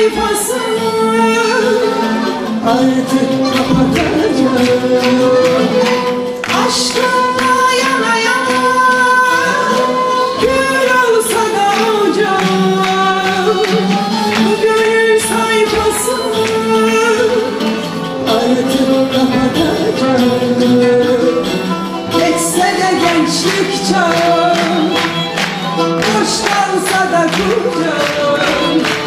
sayfasını Artık kapatacağım. Aşkınla yana yana Gül da Bu gönül sayfasını Artık kapatacağım Geçse de gençlik çağım. Boş kalsa da kucağım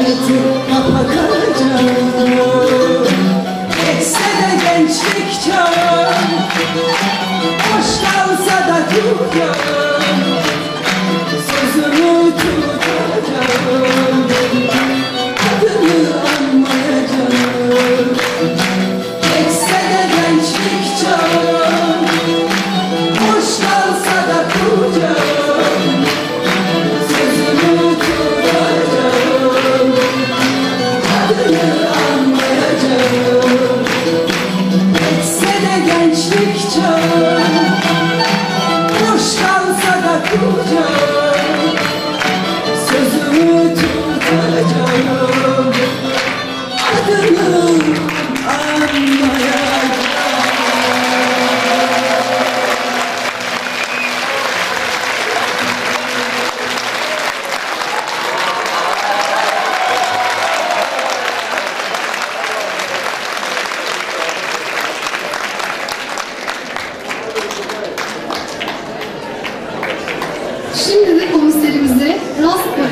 Artık kapatacağım Geçse gençlik çağım Boş kalsa da kucağım Sözümü tutacağım Sözümü tutacağım Adını